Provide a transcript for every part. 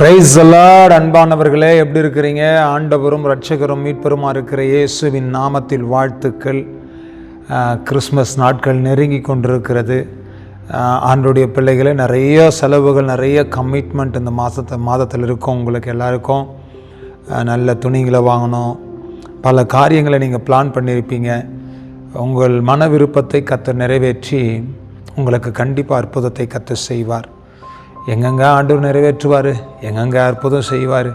Price allot அன்பானவர்களே. எப்படி இருக்கிறீங்க? ஆண்டவரும் ரட்சகரும் மீட்பெருமா இருக்கிற இயேசுவின் நாமத்தில் வாழ்த்துக்கள். கிறிஸ்மஸ் நாட்கள் நெருங்கி கொண்டிருக்கிறது. ஆண்டுடைய பிள்ளைகளே நிறைய செலவுகள் நிறைய கமிட்மெண்ட் இந்த மாதத்தை மாதத்தில் இருக்கும் உங்களுக்கு எல்லாருக்கும். நல்ல துணிகளை வாங்கணும். பல காரியங்களை நீங்கள் பிளான் பண்ணியிருப்பீங்க உங்கள் மன விருப்பத்தை கற்று நிறைவேற்றி உங்களுக்கு கண்டிப்பாக அற்புதத்தை கற்று செய்வார். எங்கெங்க ஆண்டவர் நிறைவேற்றுவார்? எங்கெங்கே அற்புதம் செய்வார்?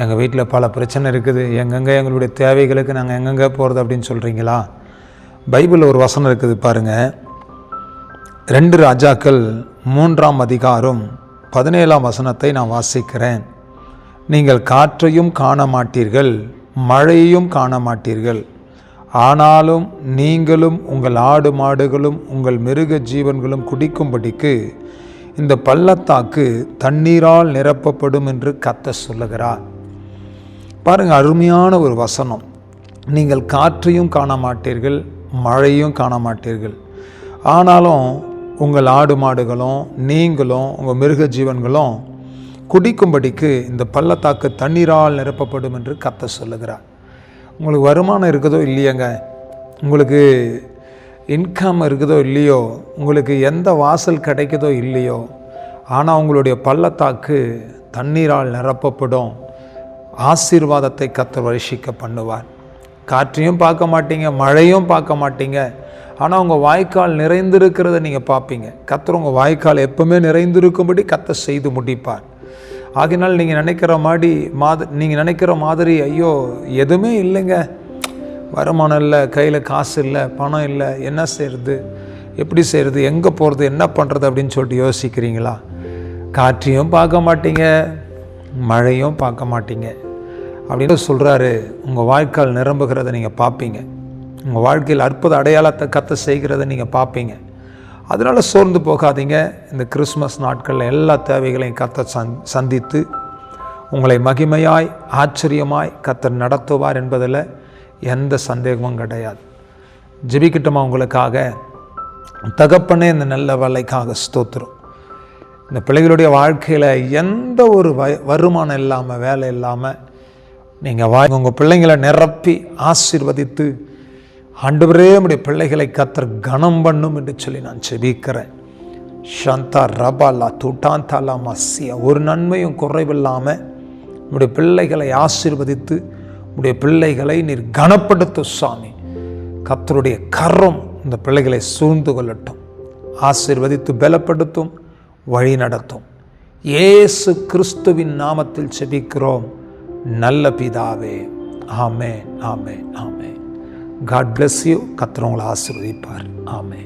எங்கள் வீட்டில் பல பிரச்சனை இருக்குது. எங்கெங்கே எங்களுடைய தேவைகளுக்கு நாங்கள் எங்கெங்கே போகிறது அப்படின்னு சொல்கிறீங்களா பைபிளில் ஒரு வசனம் இருக்குது பாருங்கள் ரெண்டு ராஜாக்கள் மூன்றாம் அதிகாரம் பதினேழாம் வசனத்தை நான் வாசிக்கிறேன். நீங்கள் காற்றையும் காண மாட்டீர்கள் மழையையும் காண மாட்டீர்கள் ஆனாலும் நீங்களும் உங்கள் ஆடு மாடுகளும் உங்கள் மிருக ஜீவன்களும் குடிக்கும்படிக்கு இந்த பள்ளத்தாக்கு தண்ணீரால் நிரப்பப்படும் என்று கத்த சொல்லுகிறார். பாருங்கள் அருமையான ஒரு வசனம். நீங்கள் காற்றையும் காண மாட்டீர்கள் மழையும் காண மாட்டீர்கள் ஆனாலும் உங்கள் ஆடு மாடுகளும் நீங்களும் உங்கள் மிருக ஜீவன்களும் குடிக்கும்படிக்கு இந்த பள்ளத்தாக்கு தண்ணீரால் நிரப்பப்படும் என்று கத்த சொல்லுகிறார். உங்களுக்கு வருமானம் இருக்குதோ இல்லையங்க? உங்களுக்கு இன்கம் இருக்குதோ இல்லையோ உங்களுக்கு எந்த வாசல் கிடைக்குதோ இல்லையோ ஆனால் உங்களுடைய பள்ளத்தாக்கு தண்ணீரால் நிரப்பப்படும். ஆசீர்வாதத்தை கத்தர் வருஷிக்க பண்ணுவார். காற்றையும் பார்க்க மாட்டீங்க மழையும் பார்க்க மாட்டீங்க. ஆனால் உங்கள் வாய்க்கால் நிறைந்திருக்கிறத நீங்கள் பார்ப்பீங்க. கத்தர் உங்கள் வாய்க்கால் எப்பவுமே நிறைந்திருக்கும்படி கத்த செய்து முடிப்பார். ஆகினால் நீங்கள் நினைக்கிற மாதிரி மாத நீங்கள் நினைக்கிற மாதிரி ஐயோ எதுவுமே இல்லைங்க. வருமானம் இல்லை கையில் காசு இல்லை பணம் இல்லை என்ன செய்கிறது எப்படி செய்கிறது எங்கே போகிறது என்ன பண்ணுறது அப்படின்னு சொல்லிட்டு யோசிக்கிறீங்களா? காற்றையும் பார்க்க மாட்டீங்க மழையும் பார்க்க மாட்டீங்க. அப்படின்னு சொல்கிறாரு உங்கள் வாழ்க்கையில் நிரம்புகிறத நீங்கள் பார்ப்பீங்க. உங்கள் வாழ்க்கையில் அற்புத அடையாளத்தை கத்த செய்கிறத நீங்கள் பார்ப்பீங்க. அதனால் சோர்ந்து போகாதீங்க. இந்த கிறிஸ்மஸ் நாட்களில் எல்லா தேவைகளையும் கத்த சந் சந்தித்து உங்களை மகிமையாய் ஆச்சரியமாய் கத்தர் நடத்துவார் என்பதில் எந்த சந்தேகமும் கிடையாது. ஜெபிக்கிட்டோமா உங்களுக்காக? தகப்பனே இந்த நல்ல வேலைக்காக ஸ்தோத்திரம். இந்த பிள்ளைகளுடைய வாழ்க்கையில் எந்த ஒரு வ வருமானம் இல்லாமல் வேலை இல்லாமல் நீங்கள் வா உங்கள் பிள்ளைங்களை நிரப்பி ஆசீர்வதித்து ஆண்டவரே உடைய பிள்ளைகளை கத்தர் கனம் பண்ணும் என்று சொல்லி நான் செபிக்கிறேன் ஷந்தா ரபாலா துட்டாந்தாலா மசியா. ஒரு நன்மையும் குறைவில்லாமல் உடைய பிள்ளைகளை ஆசீர்வதித்து உடைய பிள்ளைகளை நீர் கனப்படுத்து சாமி கத்தருடைய கரம் இந்த பிள்ளைகளை சூழ்ந்து கொள்ளட்டும். ஆசிர்வதித்து பலப்படுத்தும் வழி நடத்தும். இயேசு கிறிஸ்துவின் நாமத்தில் செபிக்கிறோம். நல்ல பிதாவே. ஆமே ஆமே ஆமே காட் பிளஸ் யூ கத்தர் ஆசிர்வதிப்பார். ஆமே